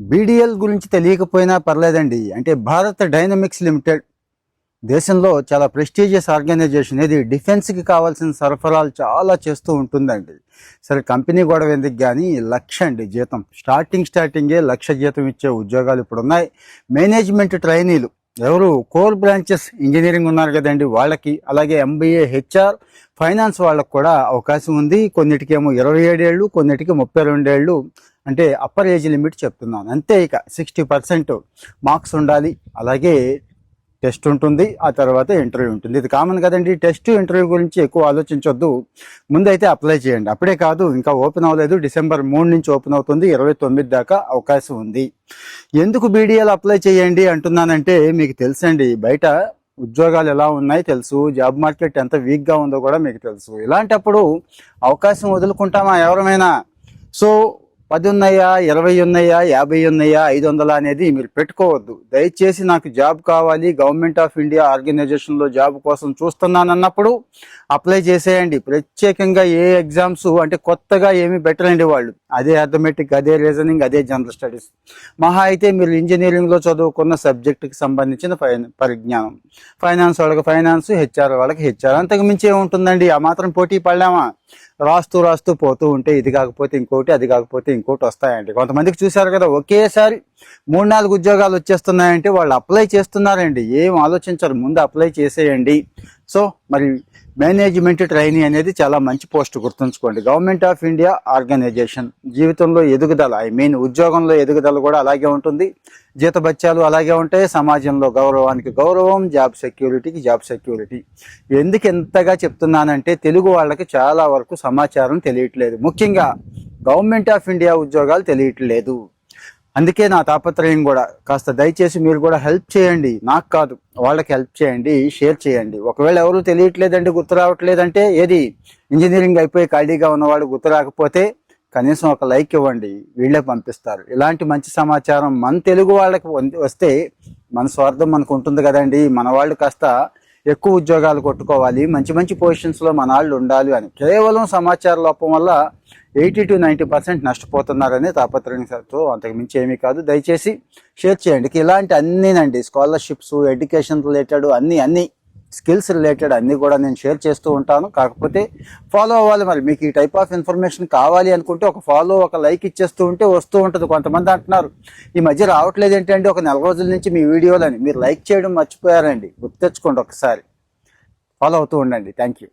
BDL గురించి తెలియకపోయినా పర్లేదండి. అంటే భారత్ డైనమిక్స్ లిమిటెడ్ దేశంలో చాలా ప్రెస్టీజియస్ ఆర్గనైజేషన్ ఇది డిఫెన్స్కి కావాల్సిన సరఫరాలు చాలా చేస్తూ ఉంటుందండి. సరే కంపెనీ గొడవ ఎందుకు కానీ లక్ష అండి జీతం. స్టార్టింగ్ స్టార్టింగే లక్ష జీతం ఇచ్చే ఉద్యోగాలు ఇప్పుడు ఉన్నాయి మేనేజ్మెంట్ ట్రైనీలు ఎవరు? కోర్ బ్రాంచెస్ ఇంజనీరింగ్ ఉన్నారు కదండి వాళ్ళకి. అలాగే ఎంబీఏ హెచ్ఆర్ ఫైనాన్స్ వాళ్ళకి కూడా అవకాశం ఉంది. కొన్నిటికేమో ఇరవై ఏడేళ్ళు కొన్నిటికి ముప్పై రెండేళ్ళు అంటే అప్పర్ ఏజ్ లిమిట్ చెప్తున్నాను. అంతే ఇక సిక్స్టీ పర్సెంట్ మార్క్స్ ఉండాలి. అలాగే టెస్ట్ ఉంటుంది. ఆ తర్వాత ఇంటర్వ్యూ ఉంటుంది. ఇది కామన్ కదండి. టెస్ట్ ఇంటర్వ్యూ గురించి ఎక్కువ ఆలోచించొద్దు. ముందైతే అప్లై చేయండి. అప్పుడే కాదు ఇంకా ఓపెన్ అవ్వలేదు. డిసెంబర్ మూడు నుంచి ఓపెన్ అవుతుంది. ఇరవై తొమ్మిది దాకా అవకాశం ఉంది. ఎందుకు బీడీఎల్ అప్లై చేయండి అంటున్నానంటే మీకు తెలుసండి. బయట ఉద్యోగాలు ఎలా ఉన్నాయి తెలుసు. జాబ్ మార్కెట్ ఎంత వీక్గా ఉందో కూడా మీకు తెలుసు. ఇలాంటప్పుడు అవకాశం వదులుకుంటామా ఎవరమైనా? సో పది ఉన్నాయా ఇరవై ఉన్నాయా యాభై ఉన్నాయా ఐదు వందల అనేది మీరు పెట్టుకోవద్దు. దయచేసి నాకు జాబ్ కావాలి గవర్నమెంట్ ఆఫ్ ఇండియా ఆర్గనైజేషన్లో జాబ్ కోసం చూస్తున్నాను అన్నప్పుడు అప్లై చేసేయండి. ప్రత్యేకంగా ఏ ఎగ్జామ్స్ అంటే కొత్తగా ఏమి పెట్టరండి వాళ్ళు. అదే అథమెటిక్ అదే రీజనింగ్ అదే జనరల్ స్టడీస్ మహా అయితే మీరు ఇంజనీరింగ్లో చదువుకున్న సబ్జెక్టుకి సంబంధించిన ఫైన్ పరిజ్ఞానం. ఫైనాన్స్ వాళ్ళకి ఫైనాన్స్ హెచ్ఆర్ వాళ్ళకి హెచ్ఆర్ అంతకు మించి ఏముంటుందండి? ఆ మాత్రం పోటీ పడలేమా? రాస్తూ రాస్తూ పోతూ ఉంటే ఇది కాకపోతే ఇంకోటి అది కాకపోతే ఇంకోటి వస్తాయండి. కొంతమందికి చూశారు కదా ఒకేసారి మూడు నాలుగు ఉద్యోగాలు వచ్చేస్తున్నాయంటే వాళ్ళు అప్లై చేస్తున్నారండి. ఏం ఆలోచించరు. ముందు అప్లై చేసేయండి. సో మరి మేనేజ్మెంట్ ట్రైనింగ్ అనేది చాలా మంచి పోస్ట్ గుర్తుంచుకోండి. గవర్నమెంట్ ఆఫ్ ఇండియా ఆర్గనైజేషన్ జీవితంలో ఎదుగుదల ఐ మీన్ ఉద్యోగంలో ఎదుగుదల కూడా అలాగే ఉంటుంది. జీతభత్యాలు అలాగే ఉంటాయి. సమాజంలో గౌరవానికి గౌరవం జాబ్ సెక్యూరిటీకి జాబ్ సెక్యూరిటీ. ఎందుకు ఎంతగా చెప్తున్నానంటే తెలుగు వాళ్ళకి చాలా వరకు సమాచారం తెలియట్లేదు. ముఖ్యంగా గవర్నమెంట్ ఆఫ్ ఇండియా ఉద్యోగాలు తెలియట్లేదు. అందుకే నా తాపత్రయం కూడా కాస్త దయచేసి మీరు కూడా హెల్ప్ చేయండి. నాకు కాదు వాళ్ళకి హెల్ప్ చేయండి షేర్ చేయండి. ఒకవేళ ఎవరు తెలియట్లేదండి గుర్తు రావట్లేదంటే ఏది? ఇంజనీరింగ్ అయిపోయి ఖాళీగా ఉన్నవాడు గుర్తు రాకపోతే కనీసం ఒక లైక్ ఇవ్వండి. వీళ్ళే పంపిస్తారు. ఇలాంటి మంచి సమాచారం మన తెలుగు వాళ్ళకి వస్తే మన స్వార్థం మనకు ఉంటుంది కదండి. మన వాళ్ళు కాస్త ఎక్కువ ఉద్యోగాలు కొట్టుకోవాలి మంచి మంచి పొజిషన్స్లో మన వాళ్ళు ఉండాలి అని. కేవలం సమాచార లోపం వల్ల ఎయిటీ టు నైంటీ పర్సెంట్ నష్టపోతున్నారని తాపత్రయంతో అంతకు మించి ఏమీ కాదు. దయచేసి షేర్ చేయండి. ఇలాంటి అన్నీనండి స్కాలర్షిప్స్ ఎడ్యుకేషన్ రిలేటెడ్ అన్నీ అన్నీ స్కిల్స్ రిలేటెడ్ అన్నీ కూడా నేను షేర్ చేస్తూ ఉంటాను. కాకపోతే ఫాలో అవ్వాలి మరి. మీకు ఈ టైప్ ఆఫ్ ఇన్ఫర్మేషన్ కావాలి అనుకుంటే ఒక ఫాలో ఒక లైక్ ఇచ్చేస్తూ ఉంటే వస్తూ ఉంటుంది. కొంతమంది అంటున్నారు ఈ మధ్య రావట్లేదు ఏంటంటే ఒక నెల రోజుల నుంచి మీ వీడియోలని మీరు లైక్ చేయడం మర్చిపోయారండి. గుర్తు తెచ్చుకోండి ఒకసారి. ఫాలో అవుతూ ఉండండి. Thank you